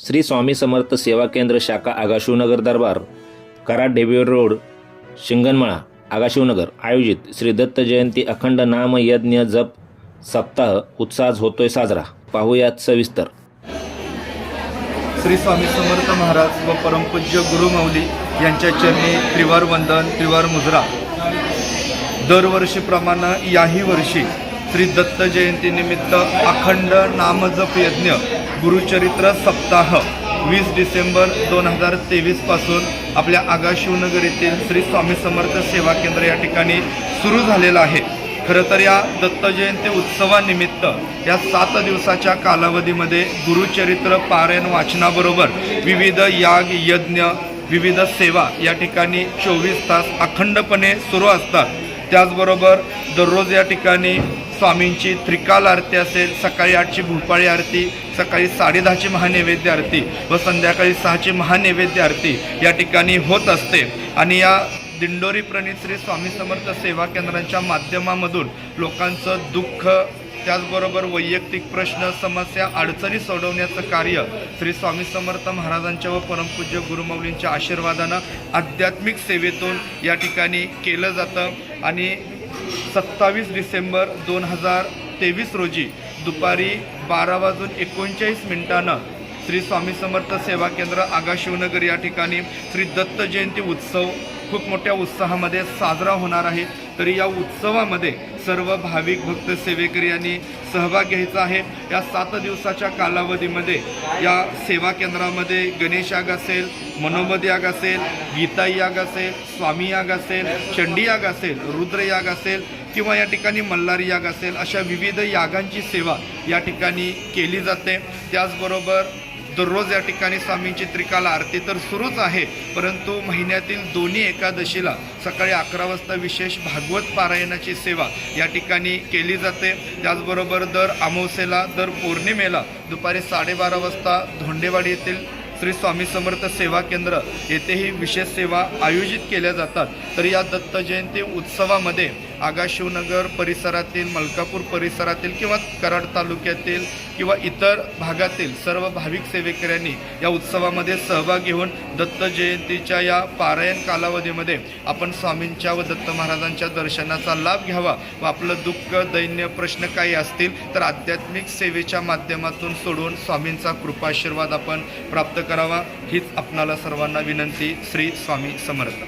श्री स्वामी समर्थ सेवा केंद्र शाखा आगाशिवनगर दरबार कराड डेबियर रोड शिंगणमाळा आगाशिवनगर आयोजित श्री दत्त जयंती अखंड नाम यज्ञ जप सप्ताह उत्साह होतोय साजरा. पाहूयात सविस्तर. श्री स्वामी समर्थ महाराज व परमपूज्य गुरुमौली यांच्या चरणी त्रिवार वंदन त्रिवार मुजरा. दरवर्षीप्रमाणे याही वर्षी श्री दत्त जयंतीनिमित्त अखंड नामजप यज्ञ गुरुचरित्र सप्ताह वीस डिसेंबर दोन हजार तेवीसपासून आपल्या आगा शिवनगर येथील श्री स्वामी समर्थ सेवा केंद्र या ठिकाणी सुरू झालेलं आहे. खरं तर या दत्तजयंती उत्सवानिमित्त या सात दिवसाच्या कालावधीमध्ये गुरुचरित्र पारायण वाचनाबरोबर विविध याग यज्ञ विविध सेवा या ठिकाणी चोवीस तास अखंडपणे सुरू असतात. त्याचबरोबर दररोज या ठिकाणी स्वामींची त्रिकाल आरती असेल सकाळी आठची भूपाळी आरती सकाळी साडेदहाची महानैवेद्य आरती व संध्याकाळी सहाची महानैवेद्य आरती या ठिकाणी होत असते. आणि या दिंडोरी प्रणित श्री स्वामी समर्थ सेवा केंद्रांच्या माध्यमामधून लोकांचं दुःख त्याचबरोबर वैयक्तिक प्रश्न समस्या अडचणी सोडवण्याचं कार्य श्री स्वामी समर्थ महाराजांच्या व परमपूज्य गुरुमौलींच्या आशीर्वादानं आध्यात्मिक सेवेतून या ठिकाणी केलं जातं. आणि सत्तावीस डिसेंबर दोन हजार तेवीस रोजी दुपारी बारा वाजून एकोणचाळीस मिनिटानं श्री स्वामी समर्थ सेवा केंद्र आगा शिवनगर या ठिकाणी श्री दत्त जयंती उत्सव खूप मोठ्या उत्साहामध्ये साजरा होणार आहे. तरी या उत्सवामध्ये सर्व भाविक भक्त सेवेकरी यांनी सहभाग घ्यायचा आहे. या सात दिवसाच्या कालावधीमध्ये या सेवा केंद्रामध्ये गणेश याग असेल मनोमद याग असेल गीता याग असेल स्वामी याग असेल चंडी याग असेल रुद्र याग असेल किंवा या ठिकाणी मल्हारी याग असेल अशा विविध यागांची सेवा या ठिकाणी केली जाते. त्याचबरोबर दररोज या ठिकाणी स्वामींची त्रिकाला आरती तर सुरूच आहे परंतु महिन्यातील दोन्ही एकादशीला सकाळी अकरा वाजता विशेष भागवत पारायणाची सेवा या ठिकाणी केली जाते. त्याचबरोबर दर अमावस्येला दर पौर्णिमेला दुपारी साडेबारा वाजता धोंडेवाडी येथील श्री स्वामी समर्थ सेवा केंद्र येथेही विशेष सेवा आयोजित केल्या जातात. तर या दत्त जयंती उत्सवामध्ये आगाशिवनगर परिसरातील मलकापूर परिसरातील किंवा कराड तालुक्यातील किंवा इतर भागातील सर्व भाविक सेवेकऱ्यांनी या उत्सवामध्ये सहभाग घेऊन दत्त जयंतीच्या या पारायण कालावधीमध्ये आपण स्वामींच्या व दत्त महाराजांच्या दर्शनाचा लाभ घ्यावा व आपलं दुःख दैन्य प्रश्न काही असतील तर आध्यात्मिक सेवेच्या माध्यमातून सोडून स्वामींचा कृपाशीर्वाद आपण प्राप्त करावा हीच आपणाला सर्वांना विनंती. श्री स्वामी समर्थ.